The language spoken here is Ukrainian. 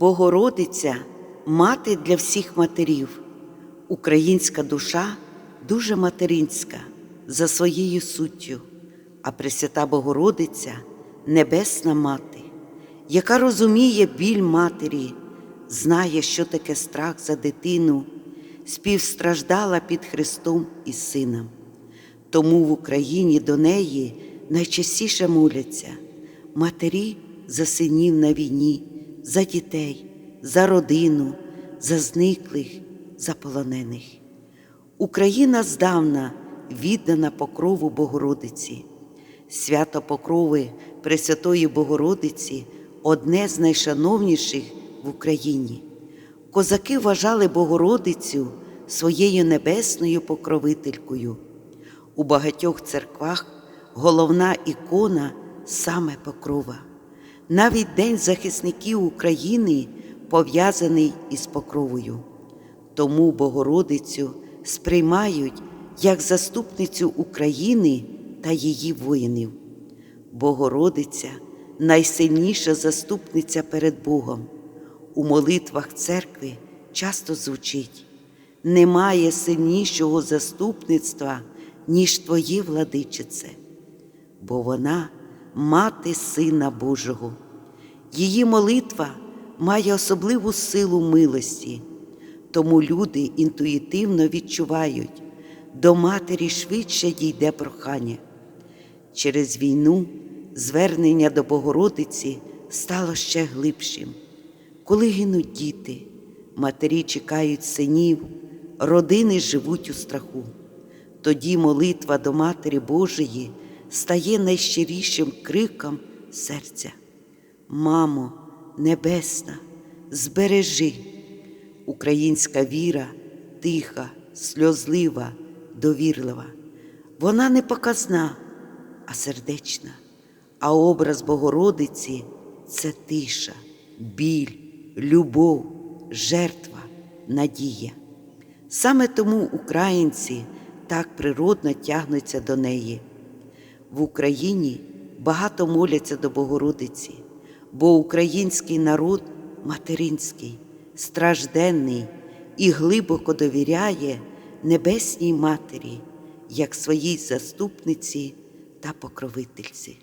Богородиця мати для всіх матерів. Українська душа дуже материнська за своєю суттю, а Пресвята Богородиця небесна мати, яка розуміє біль матері, знає, що таке страх за дитину, співстраждала під Христом і Сином. Тому в Україні до неї найчастіше моляться матері за синів на війні, за дітей, за родину, за зниклих, за полонених. Україна здавна віддана покрову Богородиці. Свято Покрови Пресвятої Богородиці одне з найшановніших в Україні. Козаки вважали Богородицю своєю небесною покровителькою. У багатьох церквах головна ікона саме покрова. Навіть День захисників України пов'язаний із покровою. Тому Богородицю сприймають як заступницю України та її воїнів. Богородиця найсильніша заступниця перед Богом. У молитвах церкви часто звучить: немає сильнішого заступництва, ніж Твоє владичице, бо вона мати Сина Божого. Її молитва має особливу силу милості, тому люди інтуїтивно відчувають, до матері швидше дійде прохання. Через війну звернення до Богородиці стало ще глибшим. Коли гинуть діти, матері чекають синів, родини живуть у страху. Тоді молитва до Матері Божої стає найщирішим криком серця. Мамо, небесна, збережи. Українська віра тиха, сльозлива, довірлива. Вона не показна, а сердечна, а образ Богородиці це тиша, біль, любов, жертва, надія. Саме тому українці так природно тягнуться до неї. В Україні багато моляться до Богородиці, бо український народ материнський, стражденний і глибоко довіряє Небесній Матері як своїй заступниці та покровительці.